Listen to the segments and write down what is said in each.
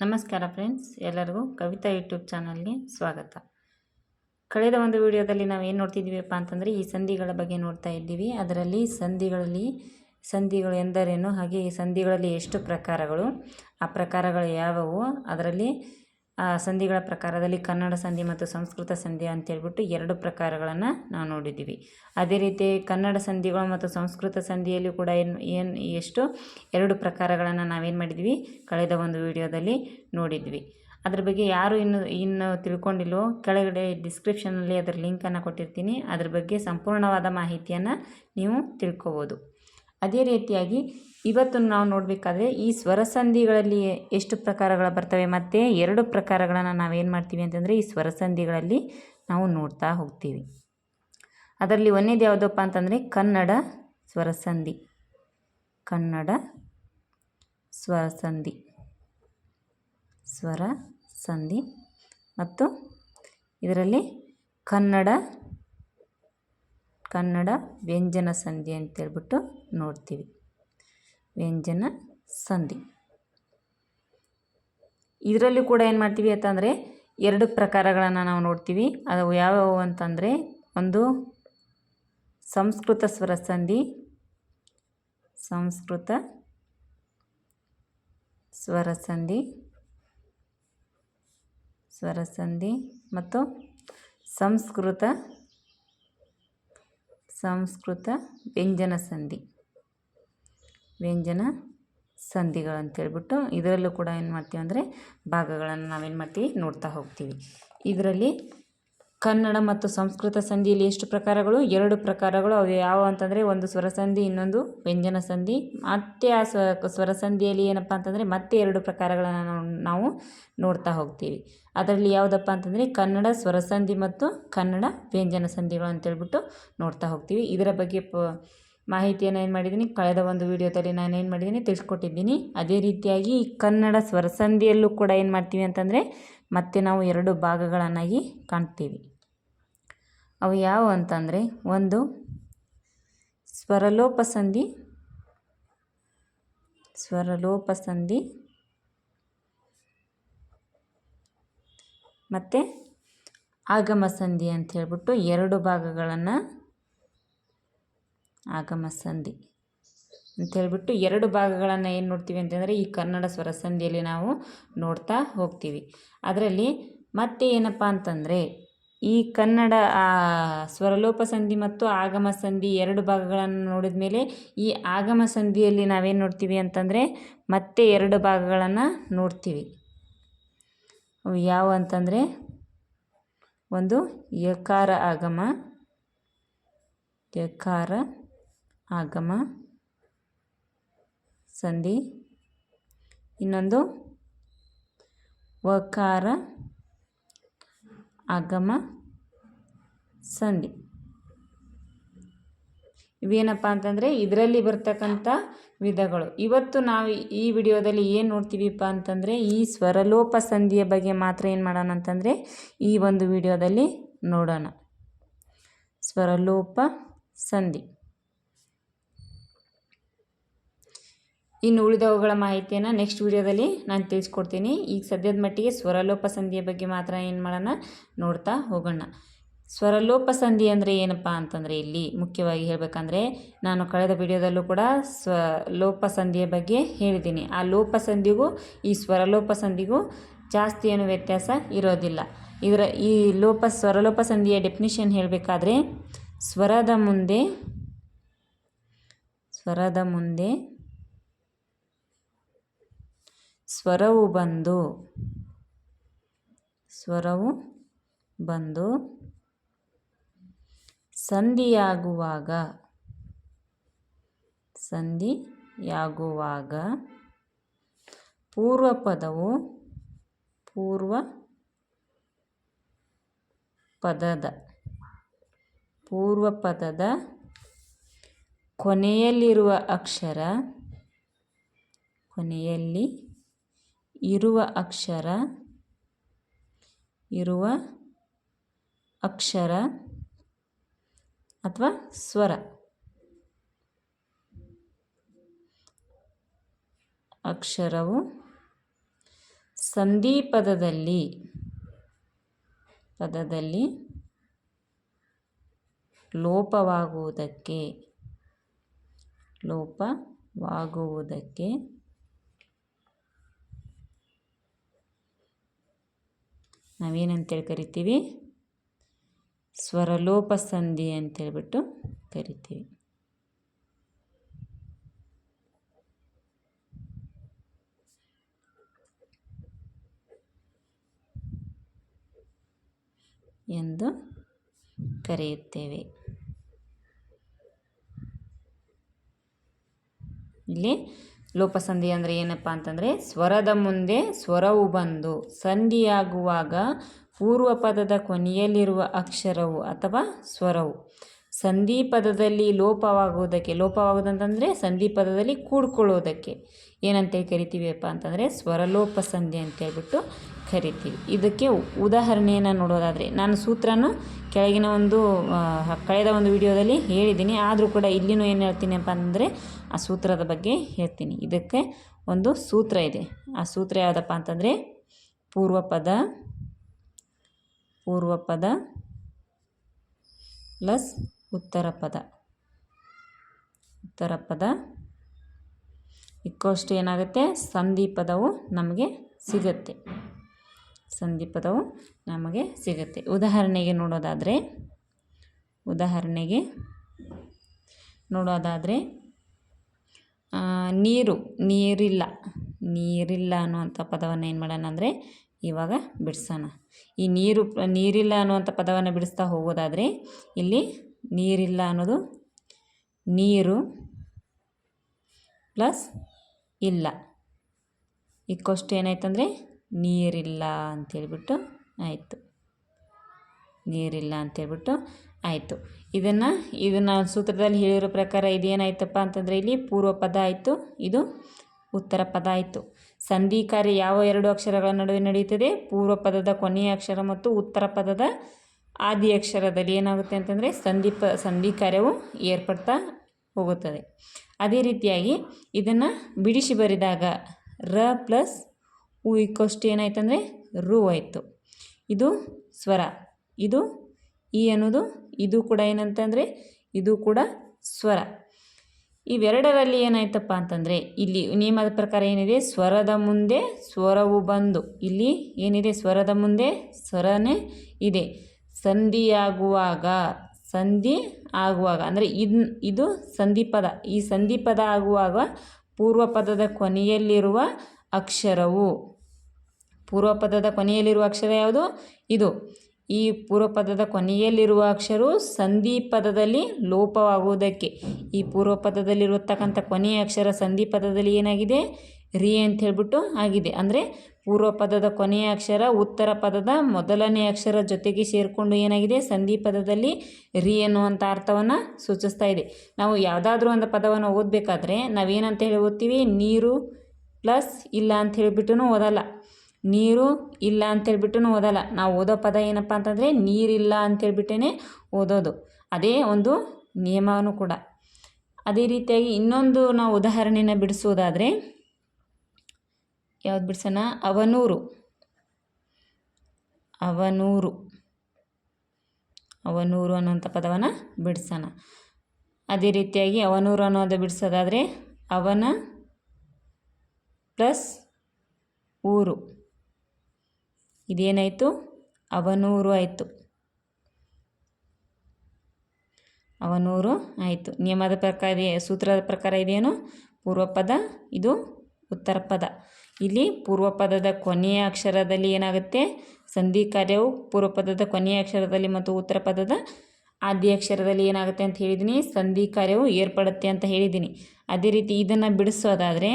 ನಮಸ್ಕಾರ ಫ್ರೆಂಡ್ಸ್, ಎಲ್ಲರಿಗೂ ಕವಿತಾ ಯೂಟ್ಯೂಬ್ ಚಾನಲ್ಗೆ ಸ್ವಾಗತ. ಕಳೆದ ಒಂದು ವಿಡಿಯೋದಲ್ಲಿ ನಾವು ಏನು ನೋಡ್ತಿದ್ದೀವಪ್ಪ ಅಂತಂದರೆ, ಈ ಸಂಧಿಗಳ ಬಗ್ಗೆ ನೋಡ್ತಾ ಇದ್ದೀವಿ. ಅದರಲ್ಲಿ ಸಂಧಿಗಳಲ್ಲಿ, ಸಂಧಿಗಳು ಎಂದರೇನು, ಹಾಗೆ ಈ ಸಂಧಿಗಳಲ್ಲಿ ಎಷ್ಟು ಪ್ರಕಾರಗಳು, ಆ ಪ್ರಕಾರಗಳು ಯಾವುವು, ಅದರಲ್ಲಿ ಸಂಧಿಗಳ ಪ್ರಕಾರದಲ್ಲಿ ಕನ್ನಡ ಸಂಧಿ ಮತ್ತು ಸಂಸ್ಕೃತ ಸಂಧಿ ಅಂತೇಳ್ಬಿಟ್ಟು ಎರಡು ಪ್ರಕಾರಗಳನ್ನು ನಾವು ನೋಡಿದ್ದೀವಿ ಅದೇ ರೀತಿ ಕನ್ನಡ ಸಂಧಿಗಳು ಮತ್ತು ಸಂಸ್ಕೃತ ಸಂಧಿಯಲ್ಲಿ ಕೂಡ ಏನು ಏನು ಎಷ್ಟು ಎರಡು ಪ್ರಕಾರಗಳನ್ನು ನಾವೇನು ಮಾಡಿದ್ವಿ ಕಳೆದ ಒಂದು ವಿಡಿಯೋದಲ್ಲಿ ನೋಡಿದ್ವಿ. ಅದ್ರ ಬಗ್ಗೆ ಯಾರು ಇನ್ನು ಇನ್ನು ತಿಳ್ಕೊಂಡಿಲ್ವೋ ಕೆಳಗಡೆ ಡಿಸ್ಕ್ರಿಪ್ಷನಲ್ಲಿ ಅದರ ಲಿಂಕನ್ನು ಕೊಟ್ಟಿರ್ತೀನಿ. ಅದ್ರ ಬಗ್ಗೆ ಸಂಪೂರ್ಣವಾದ ಮಾಹಿತಿಯನ್ನು ನೀವು ತಿಳ್ಕೊಬೋದು. ಅದೇ ರೀತಿಯಾಗಿ ಇವತ್ತು ನಾವು ನೋಡಬೇಕಾದ್ರೆ ಈ ಸ್ವರಸಂಧಿಗಳಲ್ಲಿ ಎಷ್ಟು ಪ್ರಕಾರಗಳು ಬರ್ತವೆ ಮತ್ತು ಎರಡು ಪ್ರಕಾರಗಳನ್ನು ನಾವೇನು ಮಾಡ್ತೀವಿ ಅಂತಂದರೆ ಈ ಸ್ವರಸಂಧಿಗಳಲ್ಲಿ ನಾವು ನೋಡ್ತಾ ಹೋಗ್ತೀವಿ. ಅದರಲ್ಲಿ ಒಂದೇದು ಯಾವುದಪ್ಪ ಅಂತಂದರೆ ಕನ್ನಡ ಸ್ವರಸಂಧಿ. ಕನ್ನಡ ಸ್ವರಸಂಧಿ. ಸ್ವರ ಸಂಧಿ ಮತ್ತು ಇದರಲ್ಲಿ ಕನ್ನಡ ಕನ್ನಡ ವ್ಯಂಜನ ಸಂಧಿ ಅಂತೇಳ್ಬಿಟ್ಟು ನೋಡ್ತೀವಿ. ವ್ಯಂಜನ ಸಂಧಿ. ಇದರಲ್ಲಿ ಕೂಡ ಏನು ಮಾಡ್ತೀವಿ ಅಂತಂದರೆ ಎರಡು ಪ್ರಕಾರಗಳನ್ನು ನಾವು ನೋಡ್ತೀವಿ. ಅದು ಯಾವ್ಯಾವು ಅಂತಂದರೆ ಒಂದು ಸಂಸ್ಕೃತ ಸ್ವರ ಸಂಧಿ, ಸಂಸ್ಕೃತ ಸ್ವರ ಸಂಧಿ ಸ್ವರ ಸಂಧಿ ಮತ್ತು ಸಂಸ್ಕೃತ ಸಂಸ್ಕೃತ ವ್ಯಂಜನ ಸಂಧಿ. ವ್ಯಂಜನ ಸಂಧಿಗಳು ಅಂತೇಳ್ಬಿಟ್ಟು ಇದರಲ್ಲೂ ಕೂಡ ಏನು ಮಾಡ್ತೀವಿ ಅಂದರೆ ಭಾಗಗಳನ್ನು ನಾವೇನು ಮಾಡ್ತೀವಿ ನೋಡ್ತಾ ಹೋಗ್ತೀವಿ. ಇದರಲ್ಲಿ ಕನ್ನಡ ಮತ್ತು ಸಂಸ್ಕೃತ ಸಂಧಿಯಲ್ಲಿ ಎಷ್ಟು ಪ್ರಕಾರಗಳು? ಎರಡು ಪ್ರಕಾರಗಳು. ಅವು ಯಾವ ಅಂತಂದರೆ, ಒಂದು ಸ್ವರಸಂಧಿ ಇನ್ನೊಂದು ವ್ಯಂಜನ ಸಂಧಿ. ಮತ್ತೆ ಆ ಸ್ವ ಸ್ವರಸಂಧಿಯಲ್ಲಿ ಏನಪ್ಪ ಅಂತಂದರೆ, ಮತ್ತೆ ಎರಡು ಪ್ರಕಾರಗಳನ್ನು ನಾವು ನಾವು ನೋಡ್ತಾ ಹೋಗ್ತೀವಿ. ಅದರಲ್ಲಿ ಯಾವುದಪ್ಪ ಅಂತಂದರೆ, ಕನ್ನಡ ಸ್ವರಸಂಧಿ ಮತ್ತು ಕನ್ನಡ ವ್ಯಂಜನ ಸಂಧಿಗಳು ಅಂತೇಳ್ಬಿಟ್ಟು ನೋಡ್ತಾ ಹೋಗ್ತೀವಿ. ಇದರ ಬಗ್ಗೆ ಪ, ಮಾಹಿತಿಯನ್ನು ಏನು ಮಾಡಿದ್ದೀನಿ ಕಳೆದ ಒಂದು ವಿಡಿಯೋದಲ್ಲಿ ನಾನು ಏನು ಮಾಡಿದ್ದೀನಿ ತಿಳಿಸ್ಕೊಟ್ಟಿದ್ದೀನಿ. ಅದೇ ರೀತಿಯಾಗಿ ಕನ್ನಡ ಸ್ವರಸಂಧಿಯಲ್ಲೂ ಕೂಡ ಏನು ಮಾಡ್ತೀವಿ ಅಂತಂದರೆ, ಮತ್ತೆ ನಾವು ಎರಡು ಭಾಗಗಳನ್ನಾಗಿ ಕಾಣ್ತೀವಿ. ಅವು ಯಾವುವು ಅಂತಂದರೆ ಒಂದು ಸ್ವರಲೋಪ ಸಂಧಿ ಸ್ವರಲೋಪ ಸಂಧಿ, ಮತ್ತು ಆಗಮ ಸಂಧಿ ಅಂತ ಹೇಳ್ಬಿಟ್ಟು ಎರಡು ಭಾಗಗಳನ್ನು ಆಗಮ ಸಂಧಿ ಅಂತ ಹೇಳ್ಬಿಟ್ಟು ಎರಡು ಭಾಗಗಳನ್ನು ಏನು ನೋಡ್ತೀವಿ ಅಂತಂದರೆ ಈ ಕನ್ನಡ ಸ್ವರ ಸಂಧಿಯಲ್ಲಿ ನಾವು ನೋಡ್ತಾ ಹೋಗ್ತೀವಿ. ಅದರಲ್ಲಿ ಮತ್ತೆ ಏನಪ್ಪ ಅಂತಂದರೆ ಈ ಕನ್ನಡ ಸ್ವರಲೋಪ ಸಂಧಿ ಮತ್ತು ಆಗಮ ಸಂಧಿ ಎರಡು ಭಾಗಗಳನ್ನು ನೋಡಿದ ಮೇಲೆ ಈ ಆಗಮ ಸಂಧಿಯಲ್ಲಿ ನಾವೇನು ನೋಡ್ತೀವಿ ಅಂತಂದರೆ ಮತ್ತೆ ಎರಡು ಭಾಗಗಳನ್ನು ನೋಡ್ತೀವಿ. ಅವು ಯಾವ ಅಂತಂದರೆ ಒಂದು ಯಕಾರ ಆಗಮ ಯಕಾರ ಆಗಮ ಸಂಧಿ, ಇನ್ನೊಂದು ವಕಾರ ಆಗಮ ಸಂಧಿ. ಇವೇನಪ್ಪ ಅಂತಂದರೆ ಇದರಲ್ಲಿ ಬರ್ತಕ್ಕಂಥ ವಿಧಗಳು. ಇವತ್ತು ನಾವು ಈ ವಿಡಿಯೋದಲ್ಲಿ ಏನು ನೋಡ್ತೀವಿಪ್ಪ ಅಂತಂದರೆ ಈ ಸ್ವರಲೋಪ ಸಂಧಿಯ ಬಗ್ಗೆ ಮಾತ್ರ ಏನು ಮಾಡೋಣ ಅಂತಂದರೆ ಈ ಒಂದು ವಿಡಿಯೋದಲ್ಲಿ ನೋಡೋಣ. ಸ್ವರಲೋಪ ಸಂಧಿ. ಇನ್ನು ಉಳಿದವುಗಳ ಮಾಹಿತಿಯನ್ನು ನೆಕ್ಸ್ಟ್ ವಿಡಿಯೋದಲ್ಲಿ ನಾನು ತಿಳಿಸ್ಕೊಡ್ತೀನಿ. ಈಗ ಸದ್ಯದ ಮಟ್ಟಿಗೆ ಸ್ವರಲೋಪ ಸಂಧಿಯ ಬಗ್ಗೆ ಮಾತ್ರ ಏನು ಮಾಡೋಣ ನೋಡ್ತಾ ಹೋಗೋಣ. ಸ್ವರಲೋಪ ಸಂಧಿ ಅಂದರೆ ಏನಪ್ಪ ಅಂತಂದರೆ ಇಲ್ಲಿ ಮುಖ್ಯವಾಗಿ ಹೇಳಬೇಕಂದ್ರೆ ನಾನು ಕಳೆದ ವಿಡಿಯೋದಲ್ಲೂ ಕೂಡ ಸ್ವ ಲೋಪ ಸಂಧಿಯ ಬಗ್ಗೆ ಹೇಳಿದ್ದೀನಿ. ಆ ಲೋಪ ಸಂಧಿಗೂ ಈ ಸ್ವರಲೋಪ ಸಂಧಿಗೂ ಜಾಸ್ತಿ ಏನು ವ್ಯತ್ಯಾಸ ಇರೋದಿಲ್ಲ. ಇದರ ಈ ಲೋಪ ಸ್ವರಲೋಪ ಸಂಧಿಯ ಡೆಫಿನಿಷನ್ ಹೇಳಬೇಕಾದ್ರೆ ಸ್ವರದ ಮುಂದೆ ಸ್ವರದ ಮುಂದೆ ಸ್ವರವು ಬಂದು ಸ್ವರವು ಬಂದು ಸಂಧಿಯಾಗುವಾಗ ಸಂಧಿಯಾಗುವಾಗ ಪೂರ್ವ ಪದವು ಪೂರ್ವ ಪದದ ಪೂರ್ವ ಪದದ ಕೊನೆಯಲ್ಲಿರುವ ಅಕ್ಷರ ಕೊನೆಯಲ್ಲಿ ಇರುವ ಅಕ್ಷರ ಇರುವ ಅಕ್ಷರ ಅಥವಾ ಸ್ವರ. ಅಕ್ಷರವು ಸಂಧಿ ಪದದಲ್ಲಿ ಪದದಲ್ಲಿ ಲೋಪವಾಗುವುದಕ್ಕೆ ಲೋಪವಾಗುವುದಕ್ಕೆ ನಾವೇನಂತೇಳಿ ಕರಿತೀವಿ? ಸ್ವರಲೋಪ ಸಂಧಿ ಅಂತೇಳ್ಬಿಟ್ಟು ಕರಿತೀವಿ. ಎಂದು ಕರೆಯುತ್ತೇವೆ. ಇಲ್ಲಿ ಲೋಪಸಂಧಿ ಅಂದರೆ ಏನಪ್ಪ ಅಂತಂದರೆ ಸ್ವರದ ಮುಂದೆ ಸ್ವರವು ಬಂದು ಸಂಧಿಯಾಗುವಾಗ ಪೂರ್ವ ಪದದ ಕೊನೆಯಲ್ಲಿರುವ ಅಕ್ಷರವು ಅಥವಾ ಸ್ವರವು. ಸಂಧಿ ಪದದಲ್ಲಿ ಲೋಪವಾಗುವುದಕ್ಕೆ ಲೋಪವಾಗುವುದಂತಂದರೆ ಸಂಧಿ ಪದದಲ್ಲಿ ಕೂಡ್ಕೊಳ್ಳೋದಕ್ಕೆ ಏನಂತೇಳಿ ಕರಿತೀವಿಯಪ್ಪ ಅಂತಂದರೆ ಸ್ವರಲೋಪ ಸಂಧಿ ಅಂತೇಳ್ಬಿಟ್ಟು ಕರಿತೀವಿ. ಇದಕ್ಕೆ ಉದಾಹರಣೆಯನ್ನು ನೋಡೋದಾದರೆ ನಾನು ಸೂತ್ರನೂ ಕೆಳಗಿನ ಒಂದು ಕಳೆದ ಒಂದು ವಿಡಿಯೋದಲ್ಲಿ ಹೇಳಿದ್ದೀನಿ. ಆದರೂ ಕೂಡ ಇಲ್ಲಿನೂ ಏನು ಹೇಳ್ತೀನಪ್ಪ ಅಂದರೆ ಆ ಸೂತ್ರದ ಬಗ್ಗೆ ಹೇಳ್ತೀನಿ. ಇದಕ್ಕೆ ಒಂದು ಸೂತ್ರ ಇದೆ. ಆ ಸೂತ್ರ ಯಾವುದಪ್ಪ ಅಂತಂದರೆ ಪೂರ್ವಪದ ಪೂರ್ವಪದ ಪೂರ್ವ ಪದ ಪ್ಲಸ್ ಉತ್ತರ ಪದ ಉತ್ತರ ಪದ ಇಕ್ಕಷ್ಟು ಏನಾಗುತ್ತೆ? ಸಂಧಿ ಪದವು ನಮಗೆ ಸಿಗುತ್ತೆ. ಸಂಧಿ ಪದವು ನಮಗೆ ಸಿಗುತ್ತೆ. ಉದಾಹರಣೆಗೆ ನೋಡೋದಾದರೆ ಉದಾಹರಣೆಗೆ ನೋಡೋದಾದರೆ ನೀರು, ನೀರಿಲ್ಲ. ನೀರಿಲ್ಲ ಅನ್ನುವಂಥ ಪದವನ್ನು ಏನು ಮಾಡೋಣ ಅಂದರೆ, ಇವಾಗ ಬಿಡಿಸೋಣ. ಈ ನೀರು, ನೀರಿಲ್ಲ ಅನ್ನುವಂಥ ಪದವನ್ನು ಬಿಡಿಸ್ತಾ ಹೋಗೋದಾದರೆ, ಇಲ್ಲಿ ನೀರಿಲ್ಲ ಅನ್ನೋದು ನೀರು ಪ್ಲಸ್ ಇಲ್ಲ. ಇಕ್ಕಷ್ಟು ಏನಾಯ್ತಂದರೆ ನೀರಿಲ್ಲ ಅಂತೇಳ್ಬಿಟ್ಟು ಆಯಿತು. ನೀರಿಲ್ಲ ಅಂತೇಳ್ಬಿಟ್ಟು ಆಯಿತು. ಇದನ್ನು ಇದನ್ನು ಸೂತ್ರದಲ್ಲಿ ಹೇಳಿರೋ ಪ್ರಕಾರ ಇದೇನಾಯ್ತಪ್ಪ ಅಂತಂದರೆ ಇಲ್ಲಿ ಪೂರ್ವ ಪದ ಆಯಿತು, ಇದು ಉತ್ತರ ಪದ ಆಯಿತು. ಸಂಧಿ ಕಾರ್ಯ ಯಾವ ಎರಡು ಅಕ್ಷರಗಳ ನಡುವೆ ನಡೆಯುತ್ತದೆ? ಪೂರ್ವ ಪದದ ಕೊನೆಯ ಅಕ್ಷರ ಮತ್ತು ಉತ್ತರ ಪದದ ಆದಿ ಅಕ್ಷರದಲ್ಲಿ ಏನಾಗುತ್ತೆ ಅಂತಂದರೆ ಸಂಧಿ ಪ ಸಂಧಿ ಕಾರ್ಯವು ಏರ್ಪಡ್ತಾ ಹೋಗುತ್ತದೆ. ಅದೇ ರೀತಿಯಾಗಿ ಇದನ್ನು ಬಿಡಿಸಿ ಬರೆದಾಗ ರ ಪ್ಲಸ್ ಉ ಏನಾಯ್ತು ಅಂದರೆ ರು ಆಯಿತು ಇದು ಸ್ವರ. ಇದು ಈ ಅನ್ನೋದು, ಇದು ಕೂಡ ಏನಂತಂದರೆ ಇದು ಕೂಡ ಸ್ವರ. ಇವೆರಡರಲ್ಲಿ ಏನಾಯ್ತಪ್ಪ ಅಂತಂದರೆ ಇಲ್ಲಿ ನಿಯಮದ ಪ್ರಕಾರ ಏನಿದೆ? ಸ್ವರದ ಮುಂದೆ ಸ್ವರವು ಬಂದು, ಇಲ್ಲಿ ಏನಿದೆ? ಸ್ವರದ ಮುಂದೆ ಸ್ವರನೇ ಇದೆ. ಸಂಧಿಯಾಗುವಾಗ ಸಂಧಿ ಆಗುವಾಗ, ಅಂದರೆ ಇದು ಇದು ಸಂಧಿ ಪದ ಈ ಸಂಧಿ ಪದ ಆಗುವಾಗ ಪೂರ್ವ ಪದದ ಕೊನೆಯಲ್ಲಿರುವ ಅಕ್ಷರವು. ಪೂರ್ವ ಪದದ ಕೊನೆಯಲ್ಲಿರುವ ಅಕ್ಷರ ಯಾವುದು? ಇದು. ಈ ಪೂರ್ವ ಪದದ ಕೊನೆಯಲ್ಲಿರುವ ಅಕ್ಷರವು ಸಂಧಿ ಪದದಲ್ಲಿ ಲೋಪವಾಗುವುದಕ್ಕೆ. ಈ ಪೂರ್ವ ಪದದಲ್ಲಿರತಕ್ಕಂಥ ಕೊನೆಯ ಅಕ್ಷರ ಸಂಧಿ ಪದದಲ್ಲಿ ಏನಾಗಿದೆ? ರಿ ಅಂತ ಹೇಳ್ಬಿಟ್ಟು ಆಗಿದೆ. ಅಂದರೆ ಪೂರ್ವ ಪದದ ಕೊನೆಯ ಅಕ್ಷರ, ಉತ್ತರ ಪದದ ಮೊದಲನೇ ಅಕ್ಷರ ಜೊತೆಗೆ ಸೇರಿಕೊಂಡು ಏನಾಗಿದೆ? ಸಂಧಿ ಪದದಲ್ಲಿ ರಿ ಎನ್ನುವಂಥ ಅರ್ಥವನ್ನು ಸೂಚಿಸ್ತಾ ಇದೆ. ನಾವು ಯಾವುದಾದ್ರೂ ಒಂದು ಪದವನ್ನು ಓದಬೇಕಾದ್ರೆ ನಾವೇನಂತ ಹೇಳಿ ಓದ್ತೀವಿ? ನೀರು ಪ್ಲಸ್ ಇಲ್ಲ ಅಂತ ಹೇಳಿಬಿಟ್ಟು ಓದಲ್ಲ. ನೀರು ಇಲ್ಲ ಅಂತೇಳ್ಬಿಟ್ಟು ಓದಲ್ಲ. ನಾವು ಓದೋ ಪದ ಏನಪ್ಪ ಅಂತಂದರೆ ನೀರಿಲ್ಲ ಅಂತೇಳ್ಬಿಟ್ಟೇ ಓದೋದು. ಅದೇ ಒಂದು ನಿಯಮವೂ ಕೂಡ. ಅದೇ ರೀತಿಯಾಗಿ ಇನ್ನೊಂದು ನಾವು ಉದಾಹರಣೆನ ಬಿಡಿಸೋದಾದರೆ ಯಾವ್ದು ಬಿಡ್ಸೋಣ? ಅವನೂರು. ಅವನೂರು. ಅವನೂರು ಅನ್ನೋಂಥ ಪದವನ್ನು ಬಿಡ್ಸೋಣ. ಅದೇ ರೀತಿಯಾಗಿ ಅವನೂರು ಅನ್ನೋದು ಬಿಡಿಸೋದಾದರೆ ಅವನ ಪ್ಲಸ್ ಊರು. ಇದೇನಾಯಿತು? ಅವನೂರು ಆಯಿತು. ಅವನೂರು ಆಯಿತು. ನಿಯಮದ ಪ್ರಕಾರ ಸೂತ್ರದ ಪ್ರಕಾರ ಇದೇನು ಪೂರ್ವ ಪದ ಇದು ಉತ್ತರ ಪದ. ಇಲ್ಲಿ ಪೂರ್ವ ಪದದ ಕೊನೆಯ ಅಕ್ಷರದಲ್ಲಿ ಏನಾಗುತ್ತೆ? ಸಂಧಿ ಕಾರ್ಯವು ಪೂರ್ವ ಪದದ ಕೊನೆಯ ಅಕ್ಷರದಲ್ಲಿ ಮತ್ತು ಉತ್ತರ ಪದದ ಆದ್ಯ ಅಕ್ಷರದಲ್ಲಿ ಏನಾಗುತ್ತೆ ಅಂತ ಹೇಳಿದ್ದೀನಿ ಸಂಧಿ ಕಾರ್ಯವು ಏರ್ಪಡುತ್ತೆ ಅಂತ ಹೇಳಿದ್ದೀನಿ ಅದೇ ರೀತಿ ಇದನ್ನು ಬಿಡಿಸೋದಾದರೆ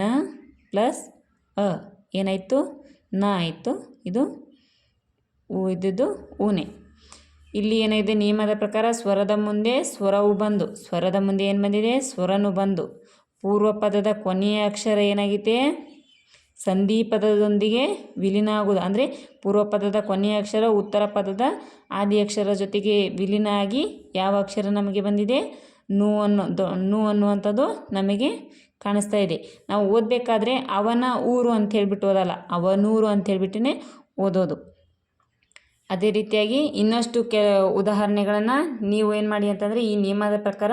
ನ ಪ್ಲಸ್ ಅ ಏನಾಯಿತು? ನ ಆಯಿತು. ಇದು ಇದ್ದಿದ್ದು ಊನೆ ಇಲ್ಲಿ ಏನಿದೆ ನಿಯಮದ ಪ್ರಕಾರ ಸ್ವರದ ಮುಂದೆ ಸ್ವರವು ಬಂದು, ಸ್ವರದ ಮುಂದೆ ಏನು ಬಂದಿದೆ? ಸ್ವರನು ಬಂದು. ಪೂರ್ವ ಪದದ ಕೊನೆಯ ಅಕ್ಷರ ಏನಾಗಿದೆ? ಸಂಧಿ ಪದದೊಂದಿಗೆ ವಿಲೀನ ಆಗುವುದು ಅಂದರೆ ಪೂರ್ವ ಪದದ ಕೊನೆಯ ಅಕ್ಷರ, ಉತ್ತರ ಪದದ ಆದಿ ಅಕ್ಷರ ಜೊತೆಗೆ ವಿಲೀನ ಆಗಿ ಯಾವ ಅಕ್ಷರ ನಮಗೆ ಬಂದಿದೆ? ನು ಅನ್ನೋ ನು ಅನ್ನುವಂಥದ್ದು ನಮಗೆ ಕಾಣಿಸ್ತಾ ಇದೆ. ನಾವು ಓದಬೇಕಾದ್ರೆ ಅವನ ಊರು ಅಂತ ಹೇಳಿಬಿಟ್ಟು ಓದಲ್ಲ, ಅವನೂರು ಅಂತ ಹೇಳ್ಬಿಟ್ಟೇ ಓದೋದು. ಅದೇ ರೀತಿಯಾಗಿ ಇನ್ನಷ್ಟು ಕೆ ಉದಾಹರಣೆಗಳನ್ನು ನೀವು ಏನು ಮಾಡಿ ಅಂತಂದರೆ ಈ ನಿಯಮದ ಪ್ರಕಾರ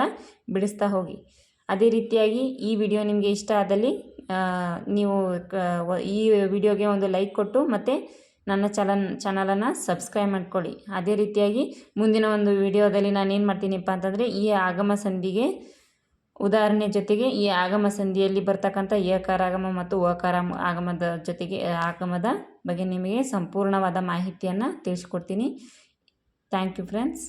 ಬಿಡಿಸ್ತಾ ಹೋಗಿ. ಅದೇ ರೀತಿಯಾಗಿ ಈ ವಿಡಿಯೋ ನಿಮಗೆ ಇಷ್ಟ ಆದಲ್ಲಿ ನೀವು ಈ ವಿಡಿಯೋಗೆ ಒಂದು ಲೈಕ್ ಕೊಟ್ಟು ಮತ್ತು ನನ್ನ ಚಲನ್, ಚಾನಲನ್ನು ಸಬ್ಸ್ಕ್ರೈಬ್ ಮಾಡ್ಕೊಳ್ಳಿ. ಅದೇ ರೀತಿಯಾಗಿ ಮುಂದಿನ ಒಂದು ವಿಡಿಯೋದಲ್ಲಿ ನಾನು ಏನು ಮಾಡ್ತೀನಿಪ್ಪ ಅಂತಂದರೆ ಈ ಆಗಮ ಸಂಧಿಗೆ ಉದಾಹರಣೆ ಜೊತೆಗೆ ಈ ಆಗಮ ಸಂಧಿಯಲ್ಲಿ ಬರ್ತಕ್ಕಂಥ ಏಕಾರ ಆಗಮ ಮತ್ತು ಓಕಾರ ಆಗಮದ ಜೊತೆಗೆ ಆಗಮದ ಬಗ್ಗೆ ನಿಮಗೆ ಸಂಪೂರ್ಣವಾದ ಮಾಹಿತಿಯನ್ನು ತಿಳಿಸ್ಕೊಡ್ತೀನಿ. Thank you friends